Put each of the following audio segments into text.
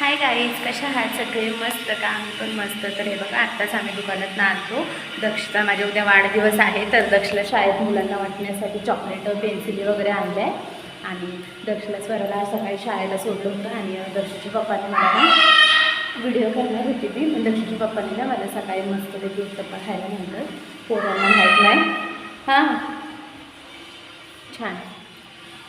Hi guys कशा आहात? सगळे मस्त का? आम्ही पण मस्त. तर हे बघा आत्ताच आम्ही दुकानात आणतो दक्षचा माझ्या उद्या वाढदिवस आहे तर दक्षला शाळेत मुलांना वाटण्यासाठी चॉकलेट पेन्सिली वगैरे आणल्या. आहे आणि दक्षला स्वराला सकाळी शाळेला सोडलं होतं आणि दक्षच्या पप्पाने मला व्हिडिओ करणार होती ती. पण दक्षच्या पप्पाने ना मला सकाळी मस्तपैकी उत्तप्पा खायला म्हणतात पोरांना माहीत नाही. हां. छान.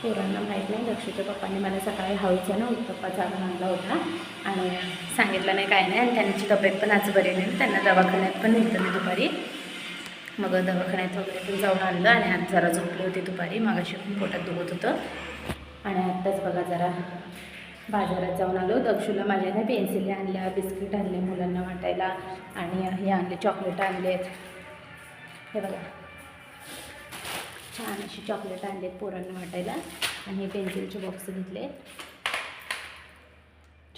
पोरांना माहीत नाही. दक्षूच्या पप्पांनी मला सकाळी हळूचा ना उत्तप्पा जागा आणला होता. आणि सांगितलं नाही काय नाही. आणि त्यांची तब्येत पण आज बरी नाही. त्यांना दवाखान्यात पण नेलं मी दुपारी. मग दवाखान्यात वगैरे पण जाऊन आणलं आणि आज जरा झोपली होती दुपारी. मागाशी पण पोटात दुखत होतं. आणि आत्ताच बघा जरा बाजारात जाऊन आलो. दक्षूला माझ्या ना पेन्सिली आणल्या बिस्किट आणले मुलांना वाटायला. आणि हे आणले चॉकलेट आणलेत. हे बघा. छान अशी चॉकलेट आणलेत पोरांना वाटायला. आणि हे पेन्सिलचे बॉक्स घेतले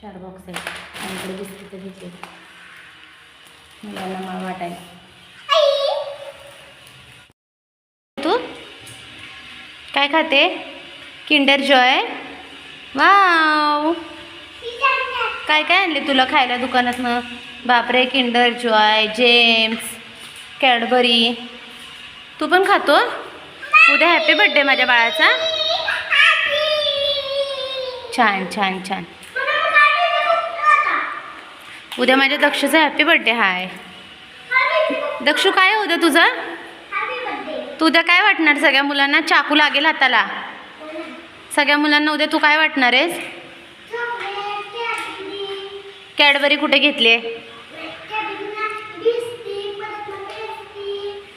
चार बॉक्स आहेत. आणि इकडे बिस्किटं घेतले मुलांना मला वाटायला. तू? काय खाते? किंडर जॉय वाव काय काय आणले तुला खायला दुकानातनं? बापरे किंडर जॉय जेम्स कॅडबरी तू पण खातो उद्या हॅपी बर्थडे माझ्या बाळाचा. छान छान छान. उद्या माझ्या दक्षचा हॅपी बर्थडे हाय. दक्षू काय आहे उद्या तुझं? तू उद्या काय वाटणार सगळ्या मुलांना? चाकू लागेल हाताला. सगळ्या मुलांना उद्या तू काय वाटणार आहेस? कॅडबरी कुठे घेतली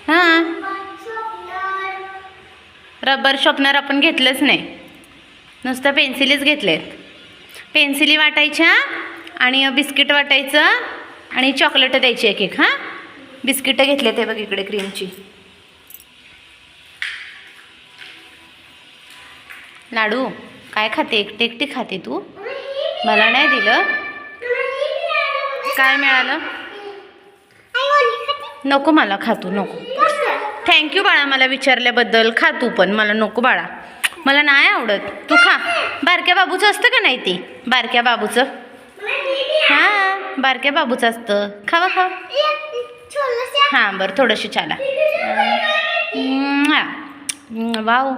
हां. रबर शॉपनर आपण घेतलंच नाही. नुसतं पेन्सिलीच घेतलेत. पेन्सिली वाटायच्या आणि बिस्किट वाटायचं आणि चॉकलेट द्यायची एक एक हां? बिस्किटं घेतले ते बघ इकडे क्रीमची. लाडू काय खाते? एकटी एकटी खाते तू? मला नाही दिलं. काय मिळालं? नको मला खातो नको. थँक्यू बाळा मला विचारल्याबद्दल. खा तू पण मला नको बाळा. मला नाही आवडत. तू खा. बारक्या बाबूचं असतं का नाही ती? बारक्या बाबूचं? हां बारक्या बाबूचं असतं. खावा खा हां बरं थोडंशी छाला हां. वाव.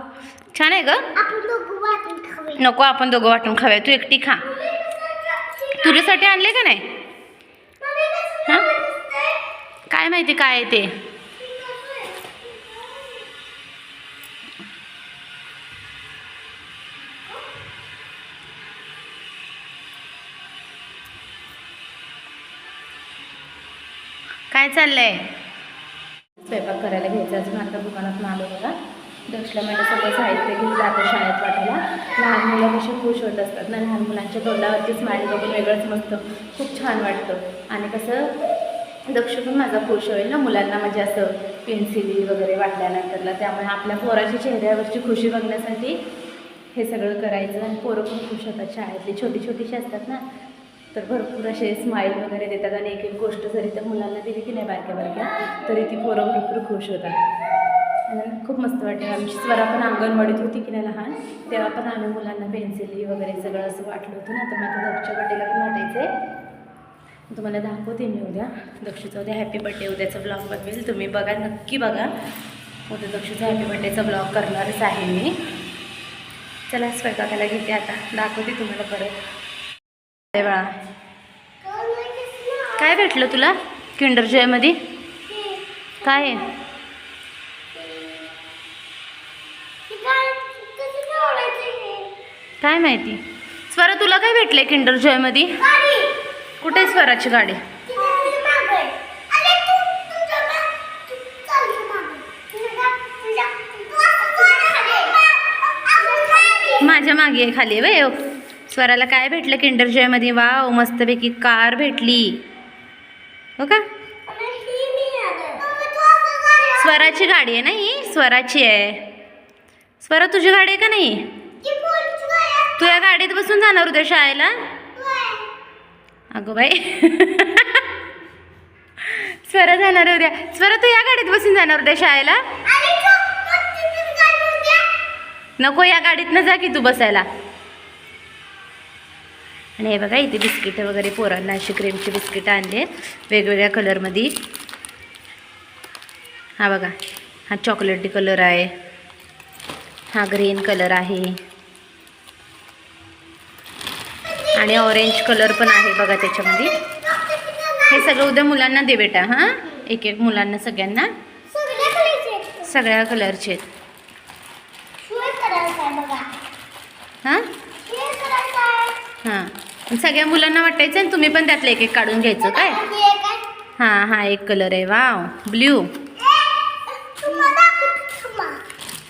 छान आहे ग. नको आपण दोघं वाटून खाऊया. तू एकटी खा. तुझ्यासाठी आणले का नाही? हां? काय माहिती काय आहे ते? काय चाललंय? स्वयंपाक करायला घ्यायचा. अजून माझ्या दुकानात आलो बघा. दक्षला मला सगळं साहित्य घेऊन जातं शाळेत वाटायला लहान मुलं कशी खुश होत असतात ना? लहान मुलांच्या तोंडावरती स्माईल बघून वेगळंच मस्त खूप छान वाटतं. आणि कसं दक्ष पण माझा खुश होईल ना? मुलांना म्हणजे असं पेन्सिली वगैरे वाटल्यानंतरला. त्यामुळे आपल्या पोराच्या चेहऱ्यावरची खुशी बघण्यासाठी हे सगळं करायचं. आणि पोरं पण खुश होतात शाळेतली. छोटी छोटीशी असतात ना? तर भरपूर असे स्माईल वगैरे देतात आणि एक एक गोष्ट जरी त्या मुलांना दिली की नाही बारक्या बारक्या तरी ती पोरं भरपूर खुश होतात. आणि खूप मस्त वाटते. आमची स्वरा पण अंगणवाडीत होती की नाही लहान तेव्हा पण आम्ही मुलांना पेन्सिली वगैरे सगळं असं वाटलं होतं ना. तर माझ्या दक्षच्या बड्डेला पण वाटायचं आहे तुम्हाला दाखवते मी उद्या. दक्षचा उद्या हॅपी बड्डे उद्याचा ब्लॉग बनवेल तुम्ही बघा नक्की बघा. उद्या दक्षचा हॅपी बड्डेचा ब्लॉग करणारच आहे मी. चला स्वयंपाकाला घेते आता. दाखवते तुम्हाला परत. अरे बाळा काय भेटलं तुला किंडर जॉयमध्ये काय? आहे काय माहिती? स्वरा तुला काय भेटलंय किंडर जॉयमध्ये कुठे आहे स्वराची गाडी? माझ्या मागे आहे खाली वे स्वराला काय भेटलं किंडर जॉयमध्ये वाव मस्तपैकी कार भेटली. हो का? स्वराची गाडी आहे ना ही? स्वराची आहे. स्वरा तुझी गाडी आहे का नाही? तू या गाडीत बसून जाणार उद्या शाळेला? अगो बाई. स्वरा जाणार उद्या. स्वरा तू या गाडीत बसून जाणार उद्या शाळेला? नको या गाडीतनं जा की तू बसायला. आणि हे बघा इथे बिस्किटं वगैरे पोरांना अशी क्रीमची बिस्किटं आणली वेगवेगळ्या कलरमध्ये हा बघा हा चॉकलेटी कलर आहे. हा ग्रीन कलर आहे. आणि ऑरेंज कलर पण आहे बघा त्याच्यामध्ये. हे सगळं उद्या मुलांना दे बेटा हां? एक एक मुलांना सगळ्यांना. सगळ्या कलरचे आहेत. हां? हां. सगळ्या मुलांना वाटायचं आणि तुम्ही पण त्यातलं एक एक काढून घ्यायचं काय? हां हां एक कलर आहे. वाव ब्ल्यू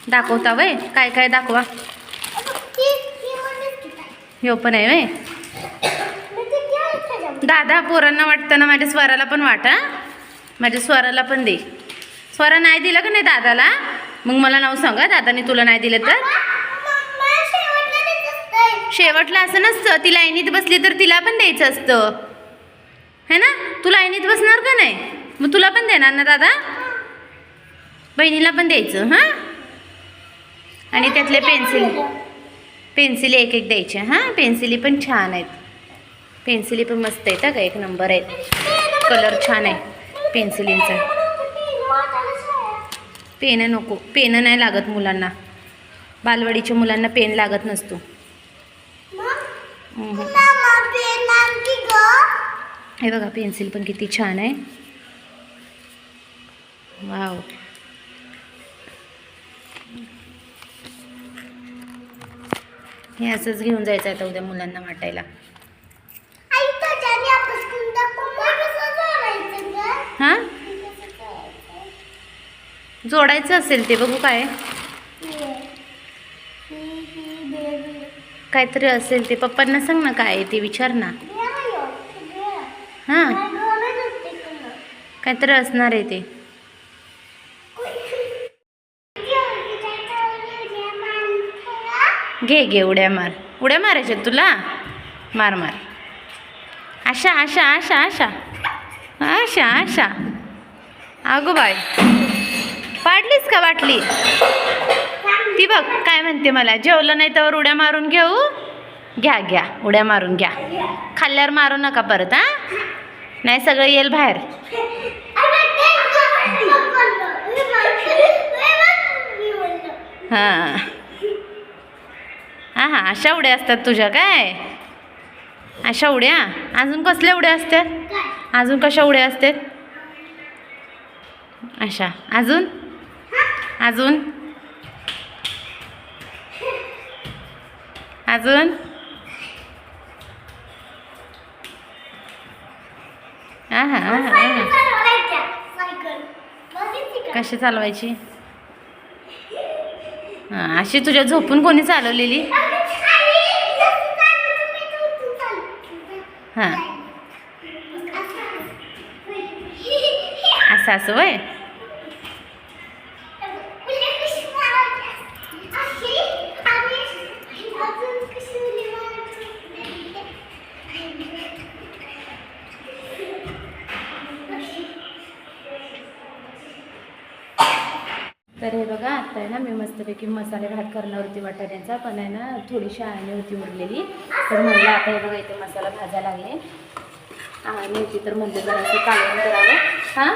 दाखवता वय? काय काय दाखवा. हे पण आहे वय. दादा पोरांना वाटताना माझ्या स्वराला पण वाट माझ्या स्वराला पण दे. स्वरा नाही दिलं का नाही दादाला? मग मला नाव सांगा दादाने तुला नाही दिलं तर? शेवटला असं नसतं. ती लाईनीत बसली तर तिला पण द्यायचं असतं. है ना? तू लाईनीत बसणार का नाही? मग तुला पण देणार ना दादा? बहिणीला पण द्यायचं हां? आणि त्यातले पेन्सिल. पेन्सिली एक एक द्यायच्या हां? पेन्सिली पण छान आहेत. पेन्सिली पण मस्त आहेत का एक नंबर आहेत. कलर छान आहे पेन्सिलींचा. पेन नको. पेन नाही लागत मुलांना. बालवाडीच्या मुलांना पेन लागत नसतो. हे बघा पेन्सिल पण किती छान आहे. वाव हे असंच घेऊन जायचं आता उद्या मुलांना वाटायला. हां? जोडायचं असेल ते बघू काय काहीतरी असेल ते. पप्पांना सांग ना काय आहे ते विचार ना. हां. काहीतरी असणार आहे ते. घे घे उड्या मार. उड्या मारायच्या तुला? मार मार. आशा आशा आशा आशा. आशा आशा. अगो बाय पाडलीस का वाटली ती बघ काय म्हणते मला जेवलं नाही तर उड्या मारून घेऊ? घ्या घ्या उड्या मारून घ्या. खाल्ल्यावर मारू नका परत हा? नाही सगळं येईल बाहेर. हां. हां हां अशा उड्या असतात तुझ्या काय? अशा उड्या? अजून कसल्या उड्या असतात? अजून कशा उड्या असतात? अशा अजून? अजून? अजून? हा हा हा हा. कशी चालवायची? हां अशी तुझ्या झोपून कोणी चालवलेली? हां. असं असं वय तर हे बघा आता आहे ना मी मस्तपैकी मसाले भात करणार होती वाटाण्याचा पण आहे ना थोडीशी आळणी होती उरलेली. तर म्हणलं आता हे बघा इथे मसाला भाजायला लागले. आळणी होती तर म्हणलं जरासं काढून करावं. हां?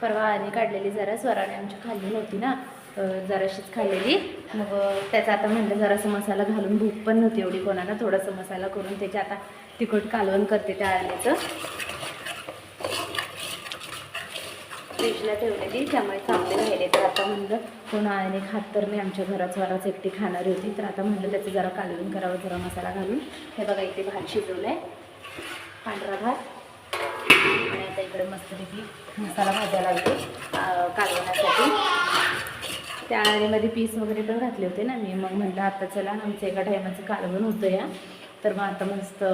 परवा आळणी काढलेली जरा स्वराने आमची खाल्ली नव्हती ना जराशीच खाल्लेली. मग त्याचा आता म्हणलं जरासं मसाला घालून भूक पण नव्हती एवढी कोणाला थोडासा मसाला करून त्याचे आता तिखट कालवण करते त्या आळणीचं. फ्रीजला ठेवलेली त्यामुळे चांगले राहिले तर आता म्हणलं कोण आळणी खात तर मी आमच्या घरात स्वराच एकटी खाणारी होती. तर आता म्हणलं त्याचं जरा कालवून करावं जरा मसाला घालून. हे बघा इथे भात शिजवलं आहे पांढरा भात. आणि आता इकडे मस्तपैकी मसाला भाजायला लागते कालवण्यासाठी. त्या आळणीमध्ये पीस वगैरे पण घातले होते ना मी. मग म्हणलं आता चला आमचं एका टायमाचं कालवण होतं या. तर मग आता मस्त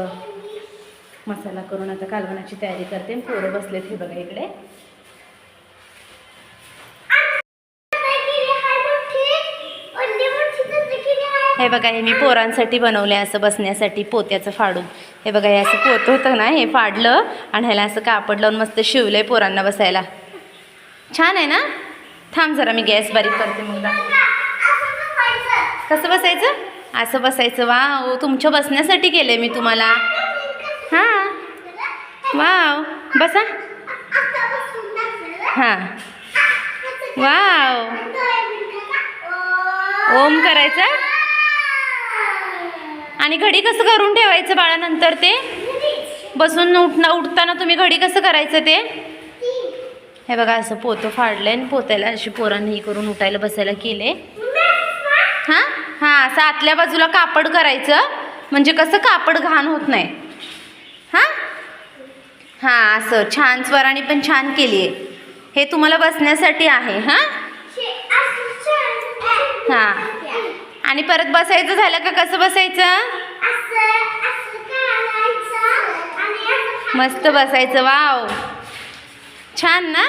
मसाला करून आता कालवणाची तयारी करते. पोरं बसलेत हे बघा इकडे. हे बघा हे मी पोरांसाठी बनवले असं बसण्यासाठी पोत्याचं फाडून. हे बघा हे असं पोत होतं ना हे फाडलं आणि ह्याला असं कापड लावून मस्त शिवलं आहे पोरांना बसायला. छान आहे ना? थांब जरा मी गॅस बारीक करते मग कसं बसायचं? असं बसायचं. वा तुमच्या बसण्यासाठी केलं मी तुम्हाला. हां. वाव. बसा. हां. वाव. ओम करायचं? आणि घडी कसं करून ठेवायचं बाळानंतर ते? बसून उठणं उठताना तुम्ही घडी कसं करायचं ते? हे बघा असं पोतं फाडलंय आणि पोत्याला अशी पोरांनी हे करून उठायला बसायला केले हां? हां असं आतल्या बाजूला कापड करायचं म्हणजे कसं कापड घाण होत नाही. हां? हां असं छान स्वराने पण छान केली आहे हे तुम्हाला बसण्यासाठी आहे हां? हां. आणि परत बसायचं झालं का? कसं बसायचं? मस्त बसायचं. वाव. छान ना?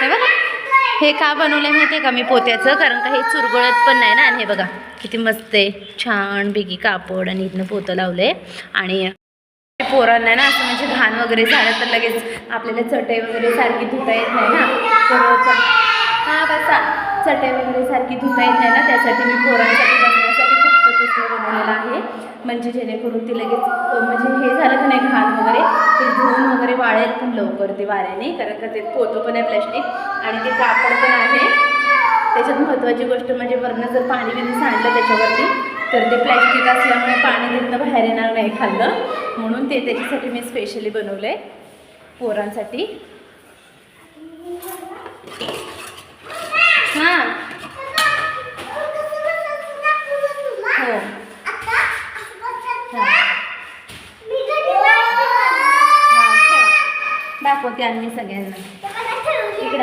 हे बघा. हे का बनवलं माहिती आहे का मी पोत्याचं? कारण का हे चुरगळत पण नाही ना? आणि हे बघा किती मस्त आहे. छान बेगी कापड आणि इथनं पोतं लावलंय. आणि पोरांना ना असं म्हणजे घाण वगैरे झालं तर लगेच आपल्याला चटई वगैरे सारखी धुता येत नाही ना? तर. हा बसा. चटई वगैरे सारखी धुता येत नाही ना त्यासाठी मी पोरांसाठी बसण्यासाठी फक्त तसलं बनवलेलं आहे. म्हणजे जेणेकरून ते लगेच म्हणजे हे झालं की नाही घाण वगैरे ते धुवून वगैरे वाळेल पण लवकर ते वाऱ्याने कारण का ते पोतं पण आहे प्लॅस्टिक आणि ते कापड पण आहे. त्याच्यात महत्त्वाची गोष्ट म्हणजे वरनं जर पाणी बिणी सांडलं त्याच्यावरती तर ते प्लॅस्टिक असल्यामुळे पाणी तिथनं बाहेर येणार नाही खाल्लं. म्हणून ते त्याच्यासाठी मी स्पेशली बनवलं आहे पोरांसाठी हां हो हां ठेवा दाखवते आम्ही सगळ्यांना. इकडं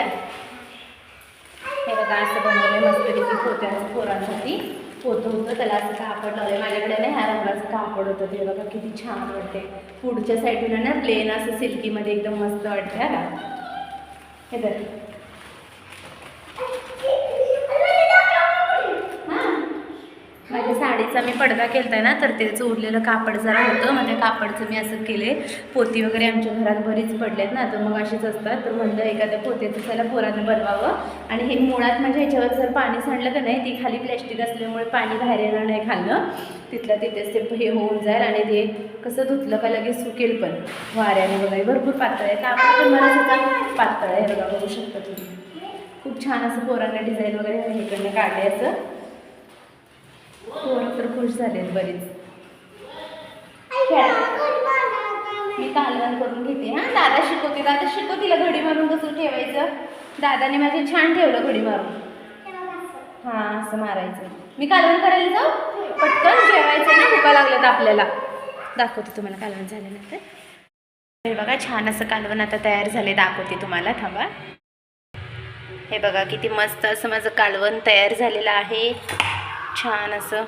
हे बघा असं बनवलंय मस्तपैकी पोत्याचं पोरांसाठी. पोतं होतं त्याला असं कापड लावलंय. माझ्याकडे ना ह्या रंगाचं कापड होतं. ते बघा किती छान वाटते पुढच्या साईडला ना प्लेन असं सिल्कीमध्ये एकदम मस्त वाटते हा हे बघ हां माझ्या साडीचा मी पडदा केला ना तर त्याचं उरलेलं कापड जरा होतं. मग त्या कापडचं मी असं केले. पोती वगैरे आमच्या घरात बरीच पडलेत ना तर मग अशीच असतात. तर म्हणलं एखाद्या पोत्याचं त्याला पोरानं बनवावं. आणि हे मुळात म्हणजे ह्याच्यावर जर पाणी सांडलं का नाही ती खाली प्लॅस्टिक असल्यामुळे पाणी बाहेर येणार नाही खाल्लं. तिथलं तिथेच ते हे होऊन जाईल आणि ते कसं धुतलं का लगेच सुकेल पण. वाऱ्याने वगैरे भरपूर पातळ आहे. कापड पण मला सुद्धा पातळ आहे बघा बघू शकता तुम्ही. खूप छान असं पोरांना डिझाईन वगैरे इकडनं काढले असं. पोरं तर खुश झालेत बरीच. मी कालवण करून घेते हां? दादा शिकवते दादा शिकव तिला घडी मारून कसं ठेवायचं? दादाने माझे छान ठेवलं घडी मारून. हां असं मारायचं. मी कालवण करायला जाऊ? पटकन जेवायचं ना भुका लागल्यात आपल्याला. दाखवते तुम्हाला कालवण झाल्यानंतर. हे बघा छान असं कालवण आता तयार झाले दाखवते तुम्हाला थांबा. हे बघा किती मस्त असं माझं कालवण तयार झालेलं आहे. छान असं.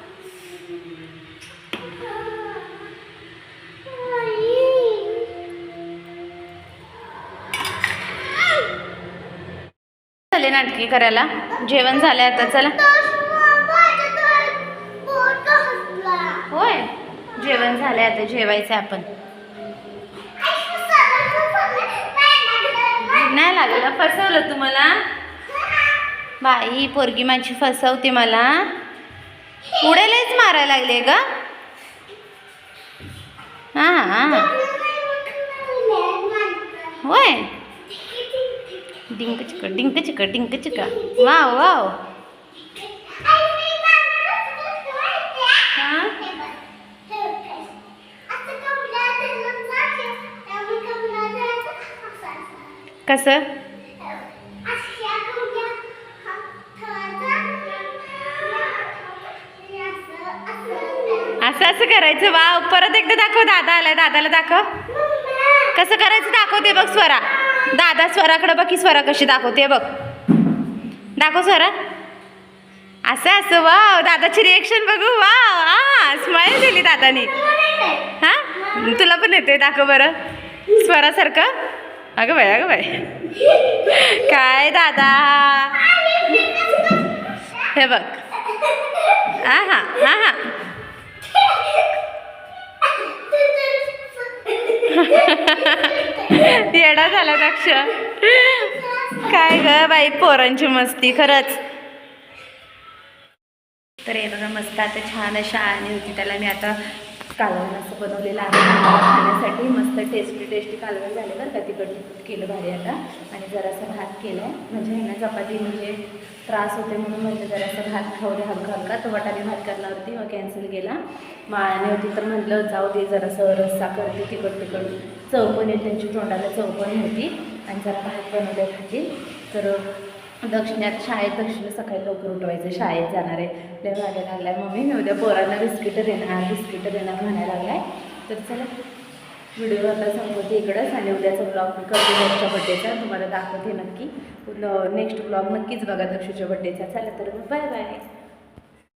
झाले नाटकी करायला? जेवण झालं आता चला. होय जेवण झालंय आता जेवायचं आपण. नाही लागलं फसवलं तुम्हाला बाई पोरगी माझी फसवते मला. उड्यालाच मारायला लागले ग. हां होय. डिंक चिक डिंक चिक डिंक चिक वाव वाव. हां? कसं? असं असं करायचं. वाव परत एकदा दाखव दादा आलाय दादाला दाखव. कसं करायचं दाखवते बघ स्वरा. दादा स्वराकडे बघ की स्वरा कशी दाखवते बघ. दाखव स्वरा. असं असं वाव. दादाची रिएक्शन बघू. वाव हा स्माईल दिली दादाने. हा? तुला पण येते दाखव बरं. स्वरासारखं. अगं बाय अगं बाय काय दादा? हे बघ. हा हा हा हा. येडा झाला दक्ष काय ग बाई पोरांची मस्ती खरंच. तर तर हे बघा मस्त आता छान अशा आणि होती. त्याला मी आता कालवण असं बनवलेलं आहे. खाण्यासाठी मस्त टेस्टी टेस्टी कालवण झाले बरं का तिकट केलं भारी आता. आणि जरासा भात केला म्हणजे आहे म्हणजे ह्यांना चपाती म्हणजे त्रास होते म्हणून म्हणजे जरासा भात खाऊ दे हलका हलका तर वटाने भात करणार होती मग कॅन्सल केला. माळाने होती तर म्हटलं जाऊ दे जरासं रस्सा करते तिकट तिकट चव पण त्यांची तोंडाला चव पण होती आणि जरा भात बनवल्या खातील. तर दक्षिणात शाळेत दक्षिण सकाळी लवकर उठवायचं. शाळेत जाणार आहे. लय मागे लागलाय. मम्मी मी उद्या पोरांना बिस्किटं देणार बिस्किटं देणार म्हणायला लागलाय. तर चला व्हिडिओ आता सांगते इकडंच आणि उद्याचा ब्लॉग मी करते दक्षच्या बड्डेचा तुम्हाला दाखवते नक्की. नेक्स्ट ब्लॉग नक्कीच बघा दक्षूच्या बड्डेचा चला तर बाय बाय